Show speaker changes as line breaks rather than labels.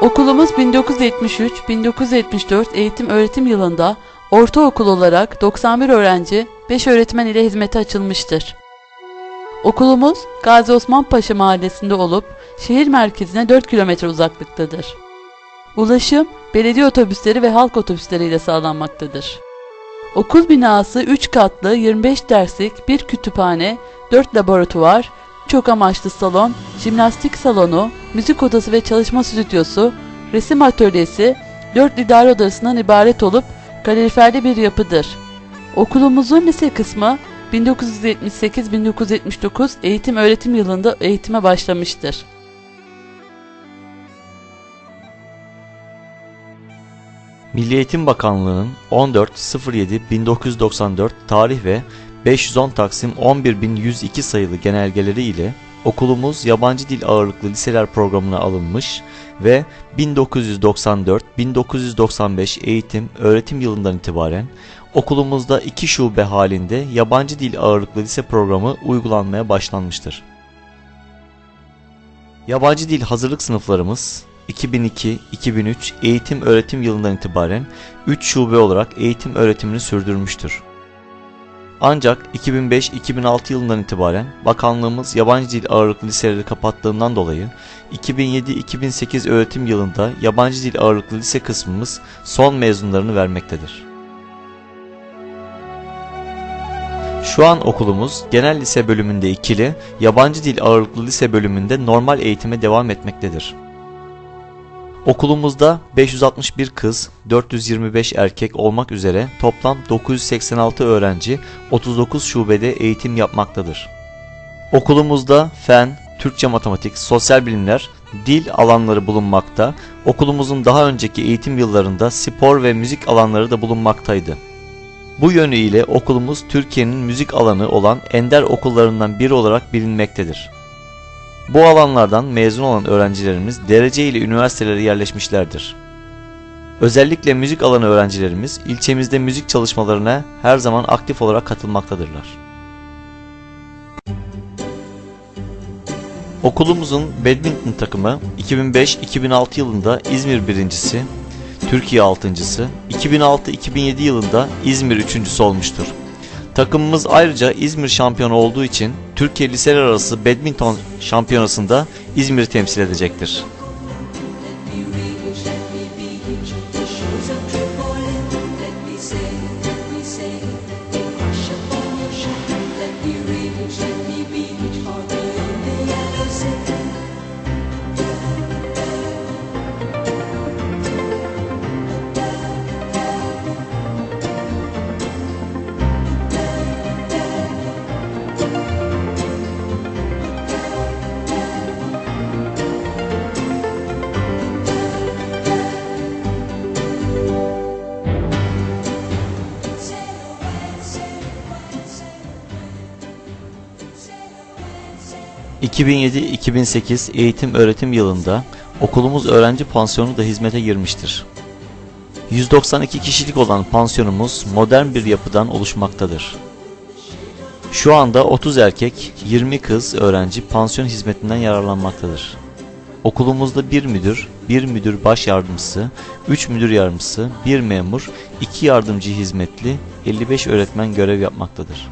Okulumuz 1973-1974 eğitim öğretim yılında ortaokul olarak 91 öğrenci, 5 öğretmen ile hizmete açılmıştır. Okulumuz Gazi Osman Paşa mahallesinde olup şehir merkezine 4 kilometre uzaklıktadır. Ulaşım belediye otobüsleri ve halk otobüsleriyle sağlanmaktadır. Okul binası 3 katlı 25 derslik bir kütüphane, 4 laboratuvar, çok amaçlı salon, jimnastik salonu, müzik odası ve çalışma stüdyosu, resim atölyesi, 4 idare odasından ibaret olup kaloriferli bir yapıdır. Okulumuzun lise kısmı 1978-1979 eğitim öğretim yılında eğitime başlamıştır.
Milli Eğitim Bakanlığı'nın 14.07.1994 tarih ve 510 Taksim 11102 sayılı genelgeleri ile okulumuz yabancı dil ağırlıklı liseler programına alınmış ve 1994-1995 eğitim öğretim yılından itibaren okulumuzda iki şube halinde yabancı dil ağırlıklı lise programı uygulanmaya başlanmıştır. Yabancı dil hazırlık sınıflarımız 2002-2003 eğitim öğretim yılından itibaren 3 şube olarak eğitim öğretimini sürdürmüştür. Ancak 2005-2006 yılından itibaren bakanlığımız yabancı dil ağırlıklı liseleri kapattığından dolayı 2007-2008 öğretim yılında yabancı dil ağırlıklı lise kısmımız son mezunlarını vermektedir. Şu an okulumuz genel lise bölümünde ikili, yabancı dil ağırlıklı lise bölümünde normal eğitime devam etmektedir. Okulumuzda 561 kız, 425 erkek olmak üzere toplam 986 öğrenci 39 şubede eğitim yapmaktadır. Okulumuzda fen, Türkçe matematik, sosyal bilimler, dil alanları bulunmakta. Okulumuzun daha önceki eğitim yıllarında spor ve müzik alanları da bulunmaktaydı. Bu yönüyle okulumuz Türkiye'nin müzik alanı olan ender okullarından biri olarak bilinmektedir. Bu alanlardan mezun olan öğrencilerimiz derece ile üniversitelere yerleşmişlerdir. Özellikle müzik alanı öğrencilerimiz ilçemizde müzik çalışmalarına her zaman aktif olarak katılmaktadırlar. Okulumuzun badminton takımı 2005-2006 yılında İzmir birincisi, Türkiye altıncısı, 2006-2007 yılında İzmir üçüncüsü olmuştur. Takımımız ayrıca İzmir şampiyonu olduğu için Türkiye Liseler Arası Badminton Şampiyonası'nda İzmir'i temsil edecektir. ...2007-2008 eğitim öğretim yılında okulumuz öğrenci pansiyonu da hizmete girmiştir. 192 kişilik olan pansiyonumuz modern bir yapıdan oluşmaktadır. Şu anda 30 erkek, 20 kız öğrenci pansiyon hizmetinden yararlanmaktadır. Okulumuzda bir müdür, bir müdür baş yardımcısı, 3 müdür yardımcısı, bir memur, 2 yardımcı hizmetli, 55 öğretmen görev yapmaktadır.